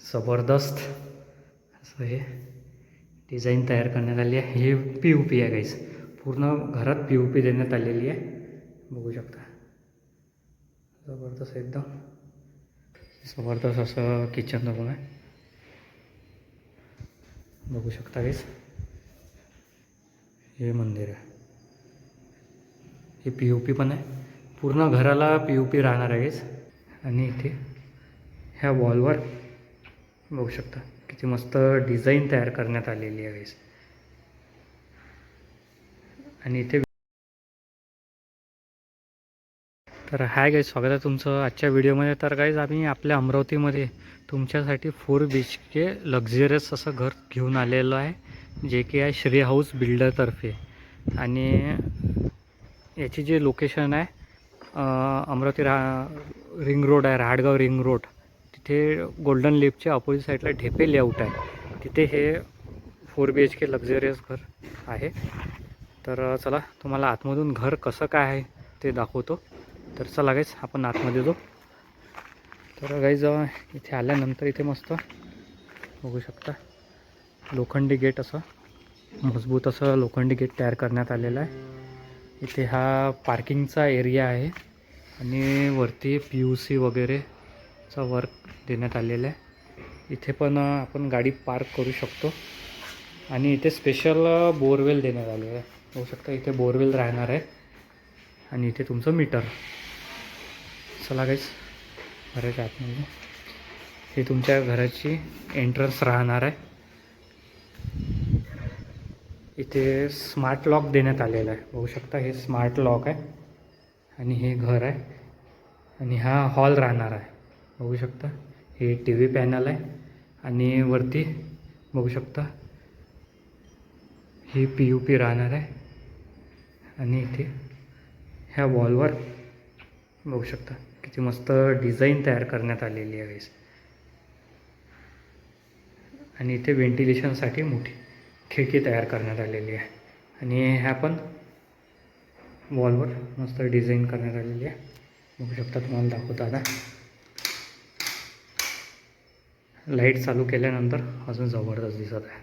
जबरदस्त. असं हे डिझाईन तयार करण्यात आली आहे. हे पी यू पी आहे गाईज पूर्ण घरात पी यू पी देण्यात आलेली आहे. बघू शकता. जबरदस्त एकदम. जबरदस्त असं किचन रूम आहे. बघू शकता गाईस हे मंदिर आहे. हे पी यू पी पण आहे. पूर्ण घराला पी यू पी राहणार आहे गाईस आणि इथे ह्या वॉलवर बघू शकता. किती मस्त डिझाईन तयार करण्यात आलेली आहे आणि इथे तर हाय गाईज स्वागत आहे तुमचं आजच्या व्हिडिओमध्ये तर गाईज आम्ही आपल्या अमरावतीमध्ये तुमच्यासाठी four B H K luxurious असं घर घेऊन आलेलो आहे जे की आहे श्री हाऊस बिल्डरतर्फे आणि याची जे लोकेशन आहे अमरावती रा रिंग रोड आहे रहाडगाव रिंग रोड तिथे गोल्डन लेपच्या अपोजिट साईडला ढेपे लेआउट आहे. तिथे हे four B H K luxurious घर आहे. तर चला तुम्हाला आतमधून घर कसं काय आहे ते दाखवतो. तर चला गाईज आपण आतमध्ये जाऊ. तर गाईज इथे आल्यानंतर इथे मस्त बघू शकता. लोखंडी गेट असं मजबूत असं लोखंडी गेट तयार करण्यात आलेलं आहे. इथे हा पार्किंगचा एरिया आहे. आणि वरती पी यू सी वगैरे चं वर्क देण्यात आलेलं आहे. इथे पण आपण गाडी पार्क करू शकतो. आणि इथे स्पेशल बोरवेल देण्यात आलेलं आहे. बघू शकता इथे बोरवेल राहणार आहे. आणि इथे तुमचं मीटर चला गाईस घराच्या आतमध्ये. हे तुमच्या घराची एंट्रन्स राहणार आहे. इथे स्मार्ट लॉक देण्यात आलेला आहे. बघू शकता हे स्मार्ट लॉक आहे. आणि हे घर आहे. आणि हा हॉल राहणार आहे. बघू शकता. हे टी व्ही पॅनल आहे आणि वरती बघू शकता. ही पी यू पी राहणार आहे. आणि इथे ह्या वॉलवर बघू शकता. किती मस्त डिझाईन तयार करण्यात आलेली आहे आणि इथे व्हेंटिलेशनसाठी मोठी खिडकी तयार करण्यात आलेली आहे. आणि ह्या पण वॉलवर मस्त डिझाईन करण्यात आलेली आहे. बघू शकता तुम्हाला दाखवता आता. लाइट चालू केल्यानंतर अजून जबरदस्त दिसत आहे.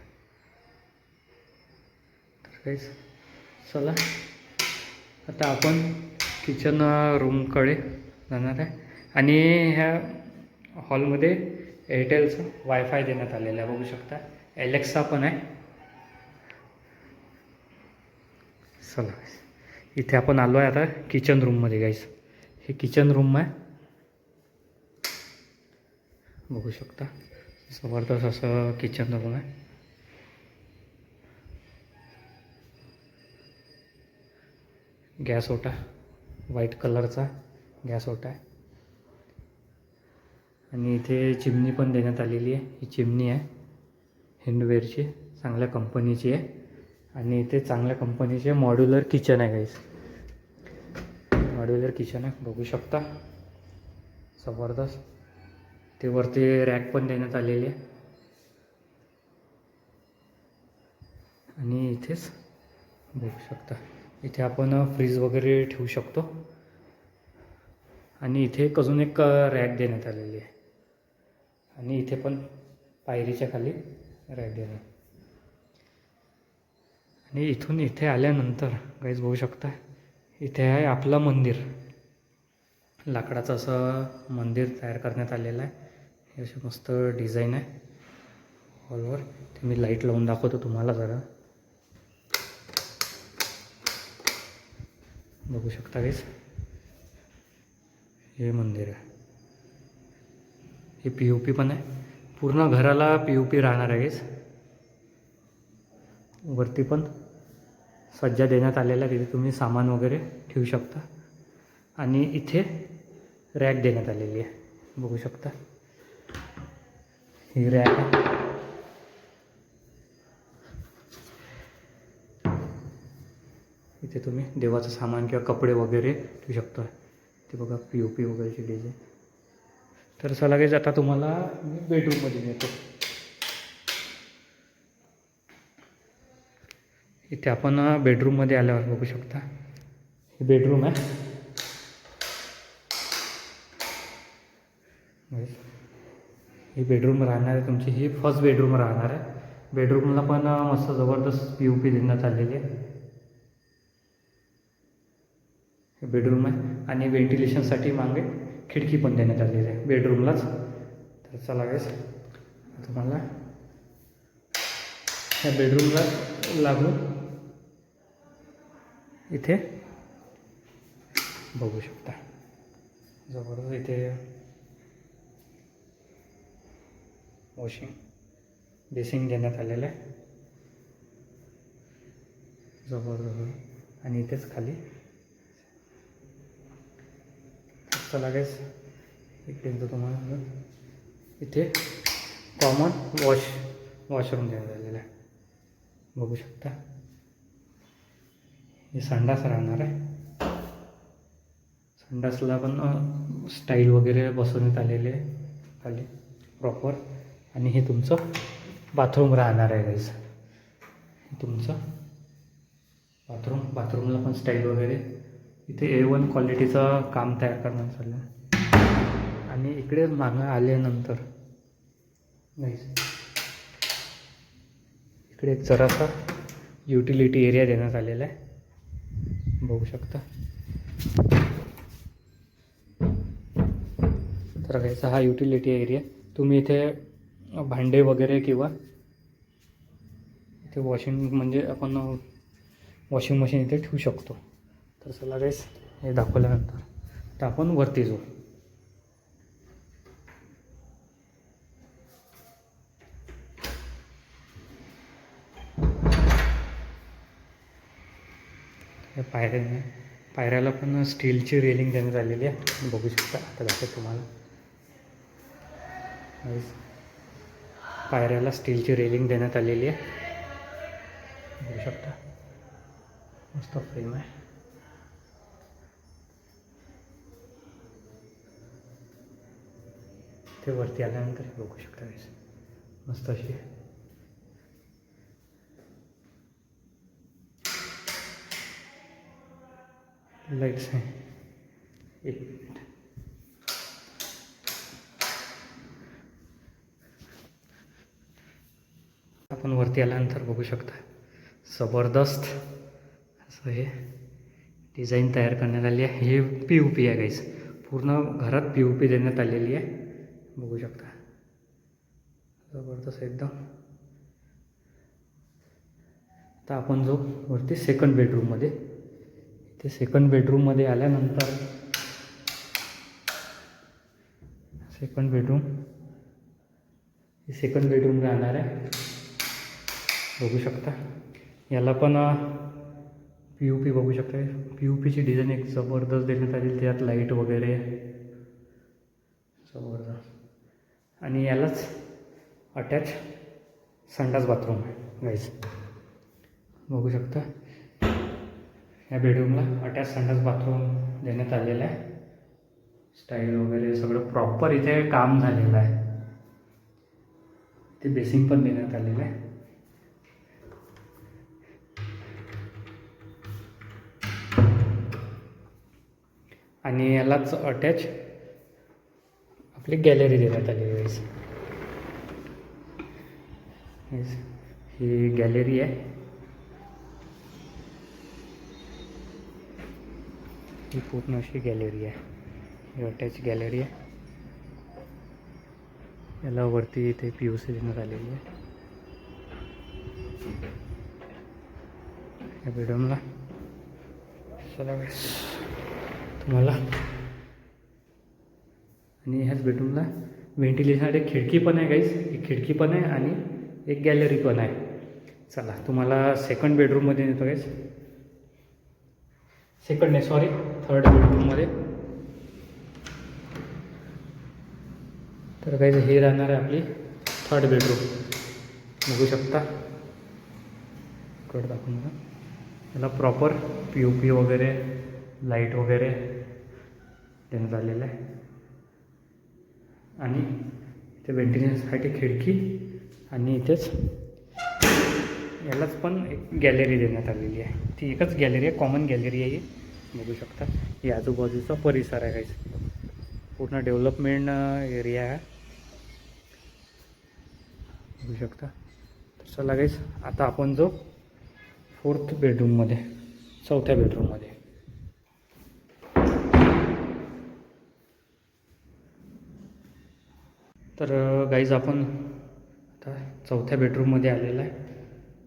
तर काहीच चला. आता आपण किचन रूमकडे जाणार आहे. आणि ह्या हॉलमध्ये एअरटेलचं वायफाय देण्यात आलेलं आहे. बघू शकता. एलेक्सा पण आहे. चला. इथे आपण आलो आहे आता किचन रूममध्ये गाईस हे किचन रूम आहे. बघू शकता. जबरदस्त असं किचन रूम आहे गॅस ओटा व्हाईट कलरचा गॅस ओटा आहे. आणि इथे चिमणी पण देण्यात आलेली आहे. ही चिमणी आहे. हिंडवेअरची चांगल्या कंपनीची आहे. आणि इथे चांगल्या कंपनीचे मॉड्युलर किचन आहे गाईस मॉड्युलर किचन आहे. बघू शकता. जबरदस्त. ते वरती रॅक पण देण्यात आलेली आहे. आणि इथेच बघू शकता. इथे आपण फ्रीज वगैरे ठेवू शकतो. आणि इथे एक अजून एक रॅक देण्यात आलेली आहे. आणि इथे पण पायरीच्या खाली रॅक देण्यात आणि इथून इथे आल्यानंतर काहीच बघू शकता इथे आहे आपलं मंदिर. लाकडाचं असं मंदिर तयार करण्यात आलेलं आहे. हे असे मस्त डिझाईन आहे. हॉलवर ते मी लाइट लावून दाखवतो तुम्हाला जरा. बघू शकता काहीच हे मंदिर आहे. हे पी यू पी पण आहे. पूर्ण घराला पी यू पी राहणार आहे काहीच वरती पण सज्जा देण्यात आलेला आहे. तिथे तुम्ही सामान वगैरे ठेवू शकता. आणि इथे रॅक देण्यात आलेली आहे. बघू शकता. ही रॅक आहे. इथे तुम्ही देवाचं सामान किंवा कपडे वगैरे ठेवू शकता ते बघा पी ओ पी वगैरेची डिझाईन तर सलागेच आता तुम्हाला मी बेडरूममध्ये नेतो. इथे आपण बेडरूममध्ये आल्यावर बघू शकता. हे बेडरूम आहे. ही बेडरूम राहणार आहे तुमची. ही फर्स्ट बेडरूम राहणार आहे. बेडरूमला पण मस्त जबरदस्त पी यू पी देण्यात आलेली आहे. हे बेडरूम आहे. आणि व्हेंटिलेशनसाठी मागे खिडकी पण देण्यात आलेली आहे. बेडरूमलाच तर चला guys, तुम्हाला ह्या बेडरूमला लागून इथे बघू शकता. जबरदस्त इथे वॉशिंग बेसिंग देण्यात आलेलं आहे. जबरदस्त आणि इथेच खाली. चला गॅस इकडे एकदा तुम्हाला इथे कॉमन वॉश वॉशरूम देण्यात आलेलं आहे. बघू शकता. हे संडास राहणार आहे. संडासला पण स्टाईल वगैरे बसवण्यात आलेले आहे. खाली प्रॉपर आणि हे तुमचं बाथरूम राहणार आहे गाईस तुमचं बाथरूम बाथरूमला पण स्टाईल वगैरे. इथे ए वन क्वालिटीचं काम तयार करणार चाललं आहे आणि इकडे मागं आल्यानंतर गाईस इकडे एक जरासा युटिलिटी एरिया देण्यात आलेला आहे. बघू शकता. तर घ्यायचा हा युटिलिटी एरिया तुम्ही इथे भांडे वगैरे किंवा ते वॉशिंग म्हणजे आपण वॉशिंग मशीन इथे ठेवू शकतो. तर चला गाईस हे दाखवल्यानंतर तर आपण वरती जाऊ. हे पायऱ्या पायऱ्याला पण स्टीलची रेलिंग देण्यात आलेली आहे. बघू शकता आता दाखवतो तुम्हाला. पायऱ्याला स्टीलची रेलिंग देण्यात आलेली आहे. बघू शकता. मस्त फ्रेम आहे. ते वरती आल्यानंतर बघू शकता मस्त अशी. आहे लाईट्स आहे. एक मिनिट आपण वरती आल्यानंतर बघू शकता. जबरदस्त असं हे डिझाईन तयार करण्यात आली आहे. हे पी यू पी आहे गाईस पूर्ण घरात पी यू पी देण्यात आलेली आहे. बघू शकता. जबरदस्त एकदम. आता आपण जो वरती सेकंड बेडरूममध्ये इथे सेकंड बेडरूममध्ये आल्यानंतर सेकंड बेडरूम हे सेकंड बेडरूम राहणार आहे. बघू शकता. याला पण पी यू पी बघू शकता. पी यू पीची डिझाईन एक जबरदस्त देण्यात आली. त्यात लाइट वगैरे. जबरदस्त. आणि यालाच अटॅच संडास बाथरूम आहे गाईज बघू शकता. या बेडरूमला अटॅच संडास बाथरूम देण्यात आलेलं आहे. स्टाईल वगैरे सगळं प्रॉपर इथे काम झालेलं आहे. ते बेसिंग पण देण्यात आलेलं आहे. आणि यालाच अटॅच आपली गॅलरी देण्यात आलेली आहे ही गॅलरी आहे. ही पूर्ण अशी गॅलरी आहे. ही अटॅच गॅलरी आहे. याला वरती इथे पी यू सी देण्यात आलेली आहे. या बेडरूमला चला. तुम्हाला. आणि ह्याच बेडरूमला व्हेंटिलेशनसाठी खिडकी पण आहे काहीच एक खिडकी पण आहे आणि एक गॅलरी पण आहे. चला तुम्हाला सेकंड बेडरूममध्ये नेतो काहीच सेकंड नाही सॉरी थर्ड बेडरूममध्ये तर काहीच हे राहणार आहे आपली थर्ड बेडरूम बघू शकता. कळ दाखवून बघा. याला प्रॉपर पी यू पी वगैरे लाइट वगैरे. देण्यात आलेलं आहे. आणि इथे व्हेंटिलेशनसाठी खिडकी आणि इथेच यालाच पण एक गॅलरी देण्यात आलेली आहे. ती एकच गॅलरी आहे कॉमन गॅलरी आहे ही. बघू शकता. ही आजूबाजूचा परिसर आहे काहीच पूर्ण डेव्हलपमेंट एरिया आहे. बघू शकता. तर चला आता आपण जो फोर्थ बेडरूममध्ये चौथ्या बेडरूममध्ये. तर गाईज आपण आता चौथ्या बेडरूममध्ये आलेला आहे.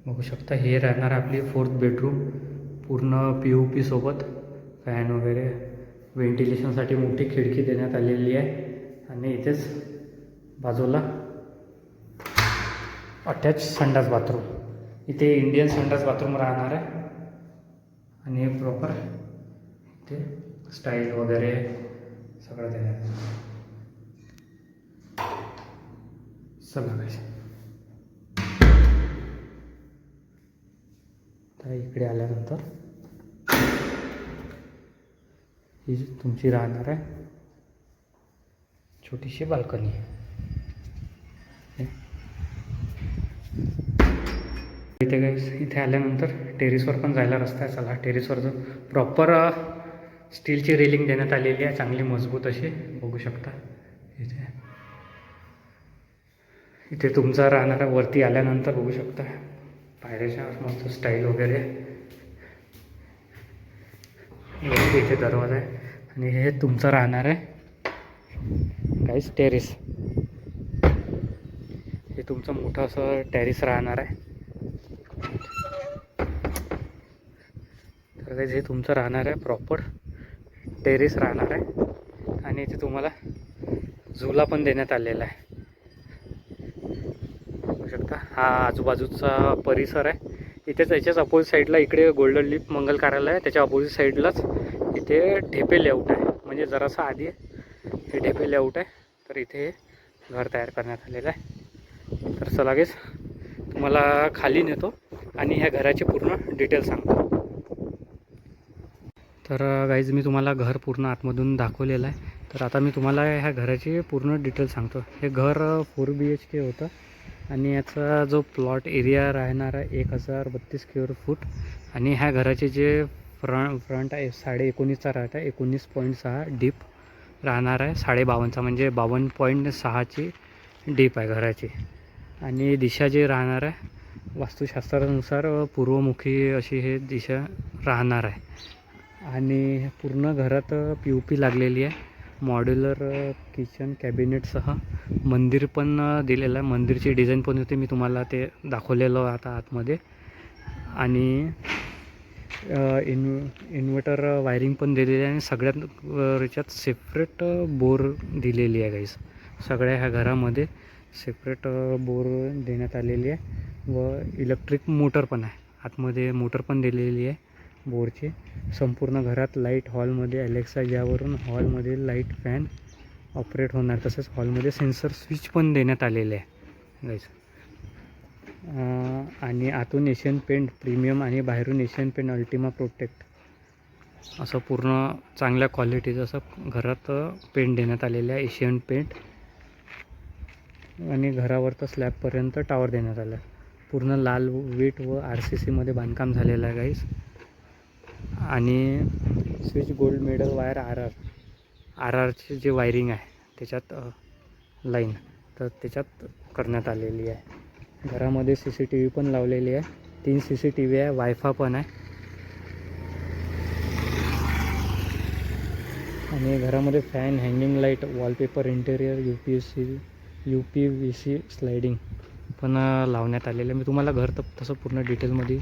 बघू शकता हे राहणार आपली फोर्थ बेडरूम पूर्ण पी ओ पीसोबत फॅन वगैरे व्हेंटिलेशनसाठी मोठी खिडकी देण्यात आलेली आहे. आणि इथेच बाजूला अटॅच संडास बाथरूम इथे इंडियन संडास बाथरूम राहणार आहे. आणि प्रॉपर इथे स्टाईल वगैरे सगळं देण्यात चला काय काही तर इकडे आल्यानंतर ही तुमची राहणार आहे छोटीशी बाल्कनी इथे काय इथे आल्यानंतर टेरेसवर पण जायला रस्ता आहे. चला टेरेसवर जो प्रॉपर स्टीलची रेलिंग देण्यात आलेली आहे. चांगली मजबूत अशी बघू शकता. इथे तुमचा राहणारा वरती आल्यानंतर बघू शकता. पायऱ्याच्या मस्त स्टाईल वगैरे. वरती इथे दरवाजा आहे. आणि हे तुमचं राहणार आहे. काहीच टेरिस हे तुमचं मोठं असं टेरिस राहणार आहे. तर हे तुमचं राहणार आहे प्रॉपर टेरेस राहणार आहे. आणि इथे तुम्हाला झुला पण देण्यात आलेला आहे. शकता. हा आजूबाजूचा परिसर आहे. इथेच याच्याच अपोजिट साईडला इकडे गोल्डन लिप मंगल कार्यालय आहे. त्याच्या अपोजिट साईडलाच इथे ढेपे लेआउट आहे. म्हणजे जरासा आधी हे ढेपे लेआउट आहे. तर इथे हे घर तयार करण्यात आलेलं आहे. तर चला लगेच तुम्हाला खाली नेतो आणि ह्या घराचे पूर्ण डिटेल सांगतो. तर गाईज मी तुम्हाला घर पूर्ण आतमधून दाखवलेलं आहे. तर आता मी तुम्हाला ह्या घराची पूर्ण डिटेल सांगतो. हे घर फोर बी एच के होतं. आणि याचा जो प्लॉट एरिया राहणार आहे एक हजार बत्तीस स्क्वेअर फूट आणि ह्या घराचे जे फ्रंट फ्रंट आहे साडे एकोणीसचा राहत आहे एकोणीस पॉईंट सहा डीप राहणार आहे. साडे बावन्नचा म्हणजे बावन्न पॉईंट सहाची डीप आहे घराची. आणि दिशा जे राहणार आहे वास्तुशास्त्रानुसार पूर्वमुखी अशी हे दिशा राहणार आहे. आणि पूर्ण घरात पी यू पी लागलेली आहे. मॉड्युलर किचन कॅबिनेटसह मंदिर पण दिलेलं आहे. मंदिरची डिझाईन पण होती. मी तुम्हाला ते दाखवलेलं आता आतमध्ये. आणि इन इन्व्हर्टर वायरिंग पण दिलेली आहे. आणि सगळ्यात याच्यात सेपरेट बोर दिलेली आहे गाईस सगळ्या ह्या घरामध्ये सेपरेट बोर देण्यात आलेली आहे. व इलेक्ट्रिक मोटर पण आहे. आतमध्ये मोटर पण दिलेली आहे. बोरचे. संपूर्ण घरात लाइट हॉलमध्ये अलेक्सा ज्यावरून हॉलमध्ये लाइट फॅन ऑपरेट होणार. तसेच हॉलमध्ये सेन्सर स्विच पण देण्यात आलेले आहे. गाईस आणि आतून एशियन पेंट प्रीमियम आणि बाहेरून एशियन पेंट अल्टिमा प्रोटेक्ट असं पूर्ण चांगल्या क्वालिटीचं असं घरात पेंट देण्यात आलेलं आहे. एशियन पेंट आणि घरावर तर स्लॅबपर्यंत टावर देण्यात आलं आहे. पूर्ण लाल वीट व आर सी सीमध्ये बांधकाम झालेलं आहे गाईस आणि switch gold medal wire R R R आरची जे वायरिंग आहे त्याच्यात लाईन तर त्याच्यात करण्यात आलेली आहे. घरामध्ये सी सी टी व्ही पण लावलेली आहे. तीन सी सी टी व्ही आहे वायफा पण आहे. आणि घरामध्ये fan hanging light wallpaper interior U P S C U P V C sliding पण लावण्यात आलेलं आहे. मी तुम्हाला घर तर तसं पूर्ण डिटेलमध्ये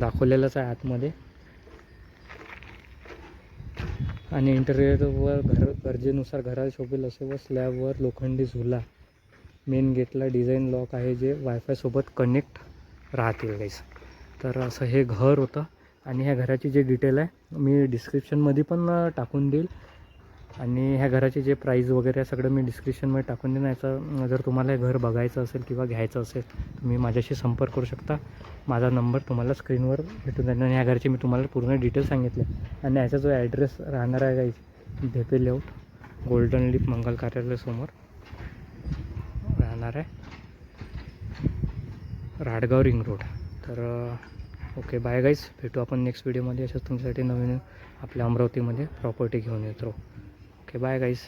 दाखवलेलंच आहे आतमध्ये. आणि इंटरियरवर घर गरजेनुसार घराला शोभेल असे व स्लॅबवर लोखंडी झुला. मेन गेटला डिझाईन लॉक आहे जे वायफायसोबत कनेक्ट राहतील गाईस तर असं हे घर होतं. आणि ह्या घराची जे डिटेल आहे मी डिस्क्रिप्शनमध्ये पण टाकून देईल. आणि ह्या घराचे जे प्राईज वगैरे सगळं मी डिस्क्रिप्शनमध्ये टाकून देईन. याचं जर तुम्हाला हे घर बघायचं असेल किंवा घ्यायचं असेल तुम्ही माझ्याशी संपर्क करू शकता. माझा नंबर तुम्हाला स्क्रीनवर भेटून जाईल. आणि ह्या घरचे मी तुम्हाला पूर्ण डिटेल सांगितले. आणि ह्याचा जो ॲड्रेस राहणार आहे गाईज भेपे लेआउट गोल्डन लिप मंगल कार्यालयासमोर राहणार आहे. राडगाव रिंग रोड तर ओके बाय गाईज भेटू आपण नेक्स्ट व्हिडिओमध्ये अशाच तुमच्यासाठी नवीन आपल्या अमरावतीमध्ये प्रॉपर्टी घेऊन येतो. Okay bye guys